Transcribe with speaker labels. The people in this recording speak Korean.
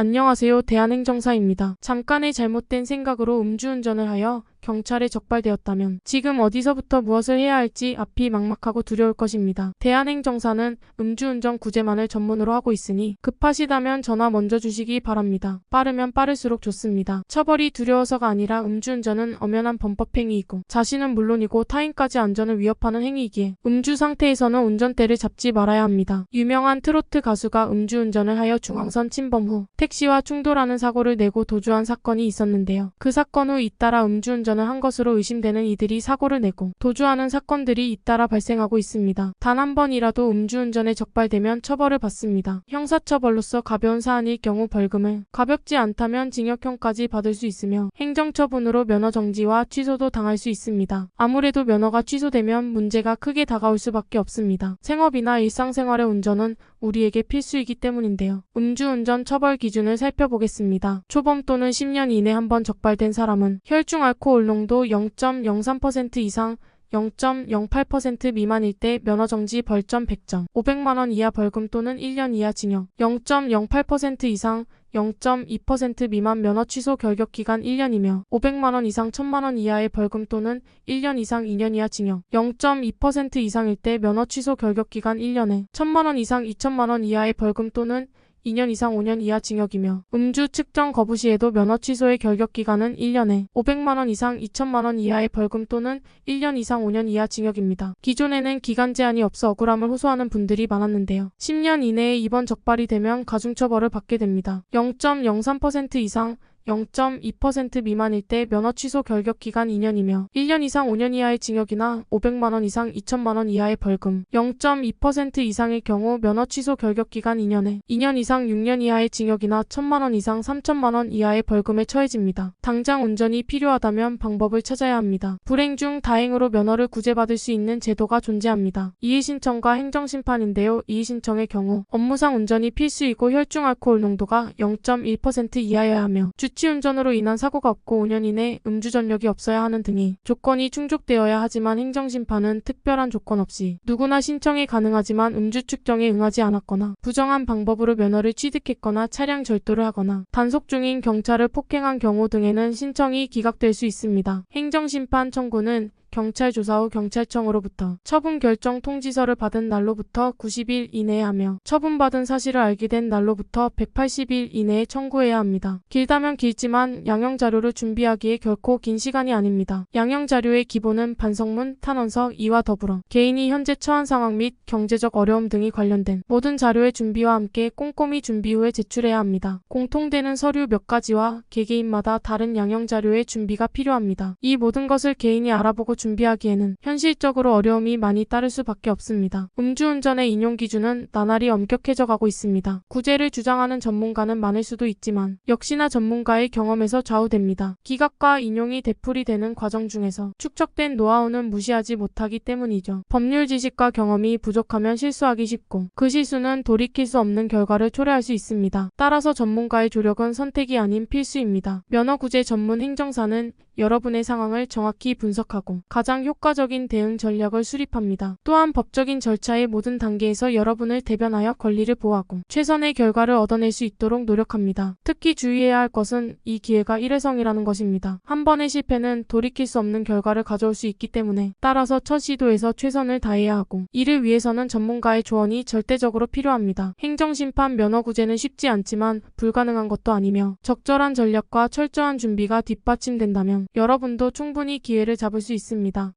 Speaker 1: 안녕하세요. 대한행정사입니다. 잠깐의 잘못된 생각으로 음주운전을 하여 경찰에 적발되었다면 지금 어디서부터 무엇을 해야 할지 앞이 막막하고 두려울 것입니다. 대한행정사는 음주운전 구제만을 전문으로 하고 있으니 급하시다면 전화 먼저 주시기 바랍니다. 빠르면 빠를수록 좋습니다. 처벌이 두려워서가 아니라 음주운전은 엄연한 범법행위이고 자신은 물론이고 타인까지 안전을 위협하는 행위이기에 음주 상태에서는 운전대를 잡지 말아야 합니다. 유명한 트로트 가수가 음주운전을 하여 중앙선 침범 후 택시와 충돌하는 사고를 내고 도주한 사건이 있었는데요. 그 사건 후 잇따라 음주운전 을 한 것으로 의심되는 이들이 사고를 내고 도주하는 사건들이 잇따라 발생하고 있습니다. 단 한 번이라도 음주운전에 적발되면 처벌을 받습니다. 형사처벌로서 가벼운 사안일 경우 벌금을, 가볍지 않다면 징역형까지 받을 수 있으며 행정처분으로 면허 정지와 취소도 당할 수 있습니다. 아무래도 면허가 취소되면 문제가 크게 다가올 수밖에 없습니다. 생업이나 일상생활의 운전은 우리에게 필수이기 때문인데요. 음주운전 처벌 기준을 살펴보겠습니다. 초범 또는 10년 이내 한 번 적발된 사람은 혈중 알코올 농도 0.03% 이상 0.08% 미만일 때 면허정지 벌점 100점, 500만원 이하 벌금 또는 1년 이하 징역, 0.08% 이상 0.2% 미만 면허 취소 결격 기간 1년이며 500만원 이상 1000만원 이하의 벌금 또는 1년 이상 2년 이하 징역, 0.2% 이상일 때 면허 취소 결격 기간 1년에 1000만원 이상 2천만원 이하의 벌금 또는 2년 이상 5년 이하 징역이며 음주 측정 거부 시에도 면허 취소의 결격 기간은 1년에 500만원 이상 2천만원 이하의 벌금 또는 1년 이상 5년 이하 징역입니다. 기존에는 기간 제한이 없어 억울함을 호소하는 분들이 많았는데요. 10년 이내에 이번 적발이 되면 가중처벌을 받게 됩니다. 0.03% 이상 0.2% 미만일 때 면허 취소 결격 기간 2년이며 1년 이상 5년 이하의 징역이나 500만원 이상 2천만원 이하의 벌금 0.2% 이상일 경우 면허 취소 결격 기간 2년에 2년 이상 6년 이하의 징역이나 1천만원 이상 3천만원 이하의 벌금에 처해집니다. 당장 운전이 필요하다면 방법을 찾아야 합니다. 불행 중 다행으로 면허를 구제받을 수 있는 제도가 존재합니다. 이의신청과 행정심판인데요. 이의신청의 경우 업무상 운전이 필수이고 혈중 알코올 농도가 0.1% 이하여야 하며 주 치운전으로 인한 사고가 없고 5년 이내 음주 전력이 없어야 하는 등이 조건이 충족되어야 하지만 행정심판은 특별한 조건 없이 누구나 신청이 가능하지만 음주 측정에 응하지 않았거나 부정한 방법으로 면허를 취득했거나 차량 절도를 하거나 단속 중인 경찰을 폭행한 경우 등에는 신청이 기각될 수 있습니다. 행정심판 청구는 경찰 조사 후 경찰청으로부터 처분 결정 통지서를 받은 날로부터 90일 이내에 하며 처분받은 사실을 알게 된 날로부터 180일 이내에 청구해야 합니다. 길다면 길지만 양형 자료를 준비하기에 결코 긴 시간이 아닙니다. 양형 자료의 기본은 반성문, 탄원서, 이와 더불어 개인이 현재 처한 상황 및 경제적 어려움 등이 관련된 모든 자료의 준비와 함께 꼼꼼히 준비 후에 제출해야 합니다. 공통되는 서류 몇 가지와 개개인마다 다른 양형 자료의 준비가 필요합니다. 이 모든 것을 개인이 알아보고 준비하기에는 현실적으로 어려움이 많이 따를 수밖에 없습니다. 음주운전의 인용 기준은 나날이 엄격해져 가고 있습니다. 구제를 주장하는 전문가는 많을 수도 있지만 역시나 전문가의 경험에서 좌우됩니다. 기각과 인용이 되풀이 되는 과정 중에서 축적된 노하우는 무시하지 못하기 때문이죠. 법률 지식과 경험이 부족하면 실수하기 쉽고 그 실수는 돌이킬 수 없는 결과를 초래할 수 있습니다. 따라서 전문가의 조력은 선택이 아닌 필수입니다. 면허 구제 전문 행정사는 여러분의 상황을 정확히 분석하고 가장 효과적인 대응 전략을 수립합니다. 또한 법적인 절차의 모든 단계에서 여러분을 대변하여 권리를 보호하고 최선의 결과를 얻어낼 수 있도록 노력합니다. 특히 주의해야 할 것은 이 기회가 일회성이라는 것입니다. 한 번의 실패는 돌이킬 수 없는 결과를 가져올 수 있기 때문에 따라서 첫 시도에서 최선을 다해야 하고 이를 위해서는 전문가의 조언이 절대적으로 필요합니다. 행정심판 면허구제는 쉽지 않지만 불가능한 것도 아니며 적절한 전략과 철저한 준비가 뒷받침된다면 여러분도 충분히 기회를 잡을 수 있습니다.